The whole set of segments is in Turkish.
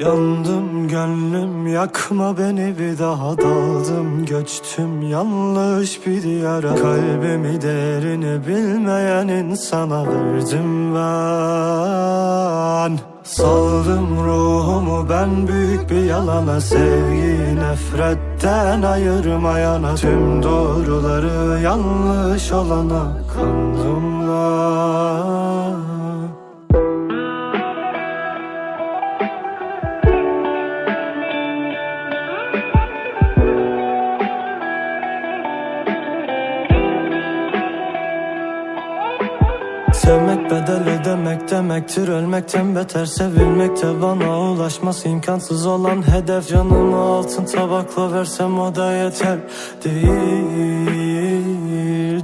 Yandım gönlüm yakma beni bir daha daldım. Göçtüm yanlış bir diyara Kalbimi değerini bilmeyen insana verdim ben. Saldım ruhumu ben büyük bir yalana Sevgiyi nefretten ayırmayana. Tüm doğruları yanlış olana kandım ben Sevmek bedel ödemek demektir Ölmekten beter. Sevilmekte bana ulaşması imkansız olan hedef. Canımı altın tabakla versem o da yeter. Değil,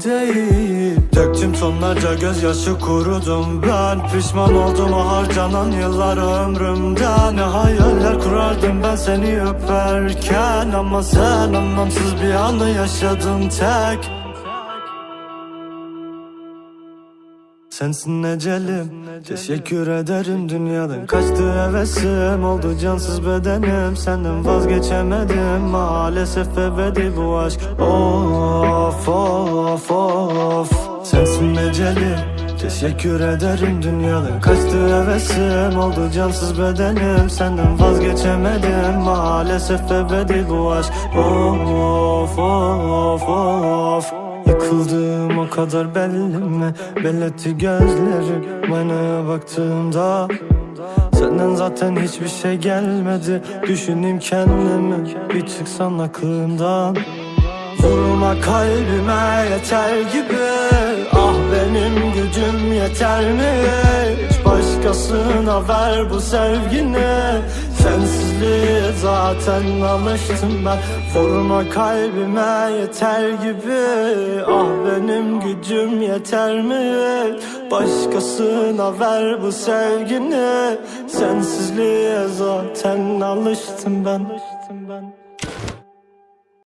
değil. Döktüm tonlarca gözyaşı kurudum ben. Pişman oldum o harcanan yıllar ömrümden. Ne hayaller kurardım ben seni öperken. Ama sen anlamsız bir anı yaşadın tek Sensin ecelim Teşekkür ederim dünyadan. Kaçtı hevesim oldu cansız bedenim. Senden vazgeçemedim Maalesef ebedi bu aşk. Of of of. Sensin ecelim Teşekkür ederim dünyadan. Kaçtı hevesim oldu cansız bedenim. Senden vazgeçemedim Maalesef ebedi bu aşk. Of of of Yıkıldığım o kadar belli mi? Belletti gözlerim Aynaya baktığımda Senden zaten hiçbir şey gelmedi Düşüneyim kendimi Bir çıksan aklımdan Vurma kalbime yeter gibi Ah benim gücüm yeter mi? Hiç başkasına ver bu sevgini Sensizliğe zaten alıştım ben. Vurma kalbime yeter gibi. Ah benim gücüm yeter mi? Başkasına ver bu sevgini. Sensizliğe zaten alıştım ben